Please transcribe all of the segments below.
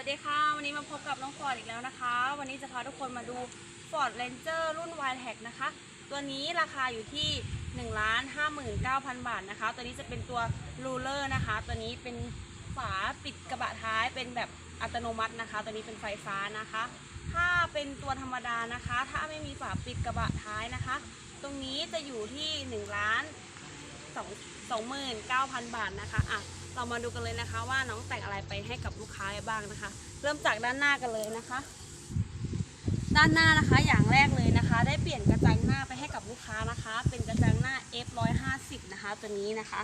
สวัสดีค่ะ วันนี้มาพบกับน้องฟอร์ดอีกแล้วนะคะ วันนี้จะพาทุกคนมาดู Ford Ranger รุ่น y t e c นะคะ ตัวนี้ราคาอยู่ที่ 1 5 9 0 0 0 บาทนะคะ ตัวนี้จะเป็นตัวรูเลอร์นะคะ ตัวนี้เป็นฝาปิดกระบะท้ายเป็นแบบอัตโนมัตินะคะ ตัวนี้เป็นไฟฟ้านะคะ ถ้าเป็นตัวธรรมดานะคะ ถ้าไม่มีฝาปิดกระบะท้ายนะคะ ตรงนี้จะอยู่ที่1ล้าน2 29,000 บาทนะคะอะ เรามาดูกันเลยนะคะ ว่าน้องแต่งอะไรไปให้กับลูกค้าบ้างนะคะ เริ่มจากด้านหน้ากันเลยนะคะ ด้านหน้านะคะอย่างแรกเลยนะคะ ได้เปลี่ยนกระจังหน้าไปให้กับลูกค้านะคะ เป็นกระจังหน้า F150 นะคะตัวนี้นะคะ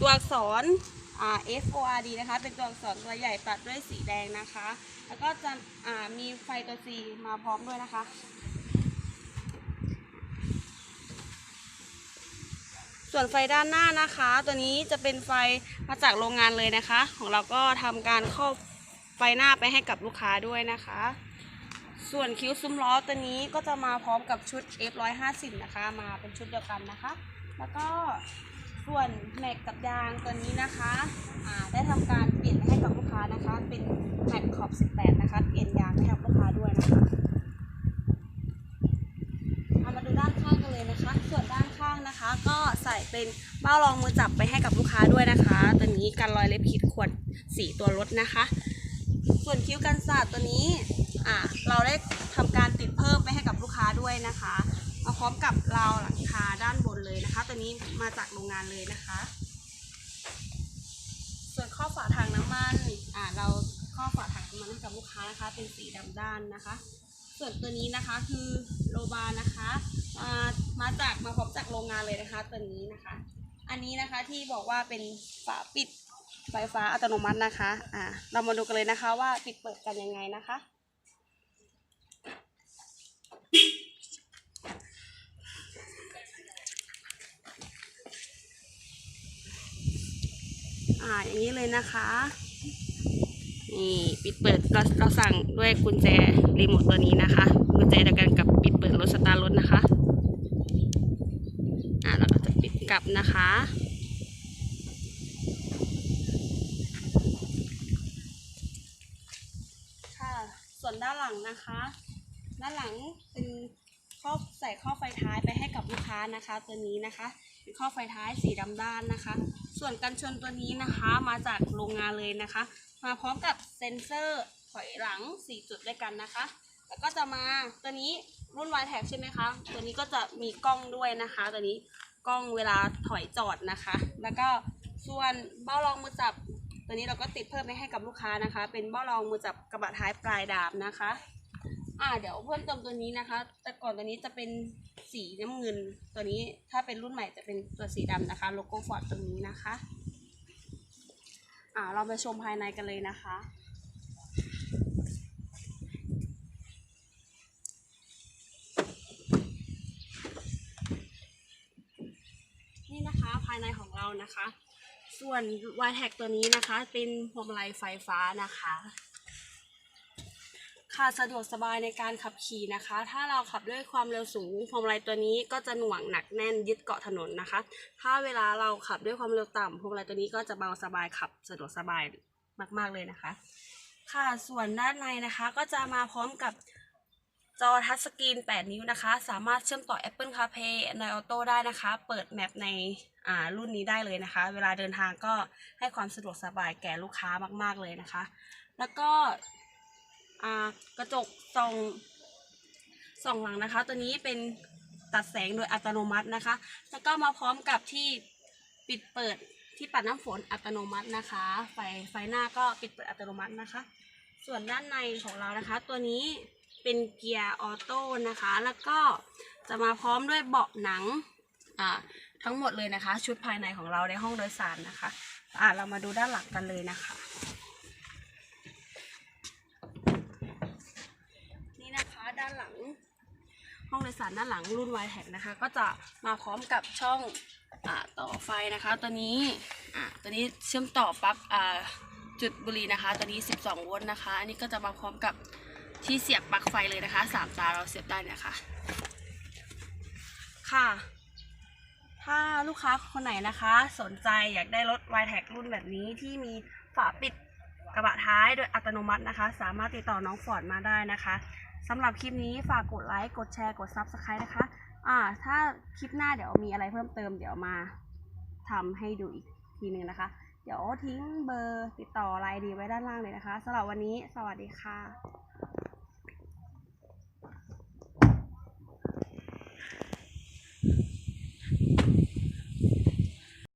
ตัวอักษร F O R D นะคะ เป็นตัวอักษรตัวใหญ่ตัดด้วยสีแดงนะคะ แล้วก็จะมีไฟตัว C มาพร้อมด้วยนะคะ ส่วนไฟด้านหน้านะคะ ตัวนี้จะเป็นไฟมาจากโรงงานเลยนะคะ ของเราก็ทำการครอบไฟหน้าไปให้กับลูกค้าด้วยนะคะ ส่วนคิ้วซุ้มล้อตัวนี้ก็จะมาพร้อมกับชุด F150 นะคะ มาเป็นชุดเดียวกันนะคะ แล้วก็ส่วนแม็กกับยางตัวนี้นะคะได้ทำการเปลี่ยนไปให้กับลูกค้านะคะ เป็นแม็กขอบ 18 นะคะ เปลี่ยนยางให้กับลูกค้าด้วยนะคะ เอามาดูด้านข้างกันเลยนะคะ ส่วนด้านข้างนะคะ ก็ใส่เป็นเบ้ารองมือจับไปให้กับลูกค้าด้วยนะคะ ตัวนี้กันรอยเล็บขีดข่วนสีตัวรถนะคะ ส่วนคิ้วกันสาดตัวนี้อ่าเราได้ทำการติดเพิ่มไปให้กับลูกค้าด้วยนะคะมาพร้อมกับราวหลังคาด้านบนเลยนะคะ ตัวนี้มาจากโรงงานเลยนะคะ ส่วนข้อฝาถังน้ำมันอ่าเราข้อฝาถังน้ำมันให้กับลูกค้านะคะ เป็นสีดำด้านนะคะ ส่วนตัวนี้นะคะคือโลบานะคะมามาจากมาพร้อ มาเลยนะคะตัวนี้นะคะ อันนี้นะคะที่บอกว่าเป็นฝาปิดไฟฟ้าอัตโนมัตินะคะอ่าเรามาดูกันเลยนะคะว่าปิดเปิดกันยังไงนะคะอ่าอย่างนี้เลยนะคะนี่ปิดเปิดเราเราสั่งด้วยกุญแจรีโมทตัวนี้นะคะ กุญแจเดียวกันกับปิดเปิดรถสตาร์รถนะคะ อ่าเราก็จะปิดก ลับนะคะ ค่ะ ส่วนด้านหลังนะคะ ด้านหลังเป็นข้อใส่ข้อไฟท้ายไปให้กับลูกค้านะคะ ตัวนี้นะคะเป็นข้อไฟท้ายสีดำด้านนะคะ ส่วนกันชนตัวนี้นะคะมาจากโรงงานเลยนะคะ มาพร้อมกับเซ็นเซอร์ถอยหลัง 4 จุดด้วยกันนะคะ แล้วก็จะมาตัวนี้รุ่น y t a g ใช่ไหมคะ ตัวนี้ก็จะมีกล้องด้วยนะคะ ตัวนี้ กล้องเวลาถอยจอดนะคะ แล้วก็ส่วนเบ้ารองมือจับ ตัวนี้เราก็ติดเพิ่มไปให้กับลูกค้านะคะ เป็นเบ้ารองมือจับกระบะท้ายปลายดาบนะคะ อ่าเดี๋ยวเพิ่มเติมตัวนี้นะคะ แต่ก่อนตัวนี้จะเป็นสีน้ำเงิน ตัวนี้ถ้าเป็นรุ่นใหม่จะเป็นตัวสีดำนะคะ โลโก้ฟอร์ดตรงนี้นะคะ อ่าเราไปชมภายในกันเลยนะคะ นี่นะคะ ภายในของเรานะคะ ส่วน y t a g ตัวนี้นะคะ เป็นพวงมาลัยไฟฟ้านะคะ ค่ะสะดวกสบายในการขับขี่นะคะ ถ้าเราขับด้วยความเร็วสูงพวงมาลัยตัวนี้ก็จะหน่วงหนักแน่นยึดเกาะถนนนะคะ ถ้าเวลาเราขับด้วยความเร็วต่ำพวงมาลัยตัวนี้ก็จะเบาสบายขับสะดวกสบายมาก ๆเลยนะคะ ค่ะส่วนด้านในนะคะก็จะมาพร้อมกับ จอทัชสกรีน 8 นิ้วนะคะ สามารถเชื่อมต่อ Apple CarPlay Android Auto ได้นะคะ เปิดแมปในอ่ารุ่นนี้ได้เลยนะคะ เวลาเดินทางก็ให้ความสะดวกสบายแก่ลูกค้ามากๆเลยนะคะ แล้วก็อ่ากระจกส่องส่องหลังนะคะ ตัวนี้เป็นตัดแสงโดยอัตโนมัตินะคะ แล้วก็มาพร้อมกับที่ปิดเปิดที่ปัดน้ำฝนอัตโนมัตินะคะ ไฟไฟหน้าก็ปิดเปิดอัตโนมัตินะคะ ส่วนด้านในของเรานะคะ ตัวนี้ เป็นเกียร์ออโต้นะคะ แล้วก็จะมาพร้อมด้วยเบาะหนังอ่าทั้งหมดเลยนะคะ ชุดภายในของเราในห้องโดยสารนะคะอ่าเรามาดูด้านหลังกันเลยนะคะ นี่นะคะด้านหลัง ห้องโดยสารด้านหลังรุ่น y t e c นะคะ ก็จะมาพร้อมกับช่องอ่าต่อไฟนะคะ ตัวนี้อ่าตัวนี้เชื่อมต่อปลั๊กอ่าจุดบุหรี่นะคะ ตัวนี้ 12 โวลต์นะคะ อันนี้ก็จะมาพร้อมกับ ที่เสียบปลั๊กไฟเลยนะคะสามตาเราเสียบได้นะคะ ค่ะ ถ้าลูกค้าคนไหนนะคะ สนใจอยากได้รถ y t e c รุ่นแบบนี้ที่มีฝาปิดกระบะท้ายโดยอัตโนมัตินะคะ สามารถติดต่อน้องฟอร์ดมาได้นะคะสำหรับคลิปนี้ฝากกดไลค์กดแชร์กด Subscribe นะคะ อ่า ถ้าคลิปหน้าเดี๋ยวมีอะไรเพิ่มเติมเดี๋ยวมาทำให้ดูอีกทีหนึ่งนะคะ เดี๋ยวทิ้งเบอร์ติดต่อไลน์ดีไว้ด้านล่างเลยนะคะสำหรับวันนี้ สวัสดีค่ะ